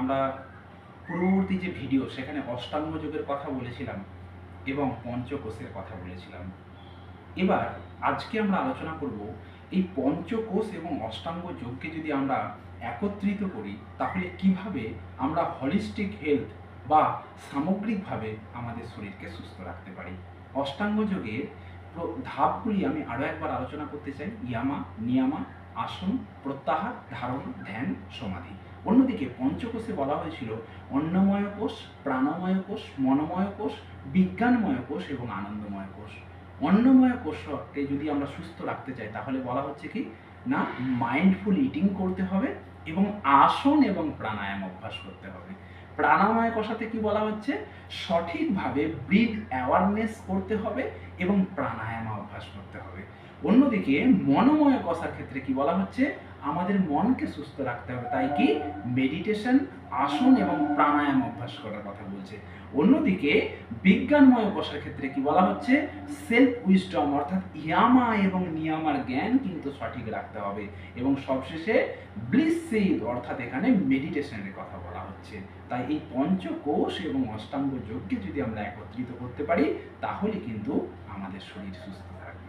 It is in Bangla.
আমরা পূর্ববর্তী যে ভিডিও সেখানে অষ্টাঙ্গ যোগের কথা বলেছিলাম এবং পঞ্চকোষের কথা বলেছিলাম। এবার আজকে আমরা আলোচনা করব এই পঞ্চকোষ এবং অষ্টাঙ্গ যোগকে যদি আমরা একত্রিত করি, তাহলে কীভাবে আমরা হলিস্টিক হেলথ বা সামগ্রিকভাবে আমাদের শরীরকে সুস্থ রাখতে পারি? অষ্টাঙ্গ যোগের ধাপগুলি আমি আরও একবার আলোচনা করতে চাই। ইয়ামা, নিয়ামা, আসন, প্রত্যাহার, ধারণ, ধ্যান, সমাধি। অন্যদিকে পঞ্চকোষে বলা হয়েছিল অন্নময় কোষ, প্রাণময় কোষ, মনোময় কোষ, বিজ্ঞানময় কোষ এবং আনন্দময় কোষ। অন্নময় কোষকে যদি আমরা সুস্থ রাখতে চাই, তাহলে বলা হচ্ছে কি? না মাইন্ডফুল ইটিং করতে হবে এবং আসন এবং প্রাণায়াম অভ্যাস করতে হবে। প্রাণাময় কষাতে কি বলা হচ্ছে? সঠিকভাবে ব্রিথ অ্যাওয়ারনেস করতে হবে এবং প্রাণায়াম অভ্যাস করতে হবে। অন্যদিকে মনোময় কষার ক্ষেত্রে কি বলা হচ্ছে? আমাদের মনকে সুস্থ রাখতে হবে। তাই কি? মেডিটেশন আসন এবং প্রাণায়াম অভ্যাস করার কথা বলছে। অন্যদিকে বিজ্ঞানময় কষার ক্ষেত্রে কি বলা হচ্ছে? সেলফ উইস্টম অর্থাৎ ইয়ামা এবং নিয়ামার জ্ঞান কিন্তু সঠিক রাখতে হবে। এবং সবশেষে ব্লিস অর্থাৎ এখানে মেডিটেশনের কথা বলা হচ্ছে তাই এই পঞ্চকোষ এবং অষ্টাঙ্গ যোগকে যদি আমরা একত্রিত করতে পারি, তাহলে কিন্তু আমাদের শরীর সুস্থ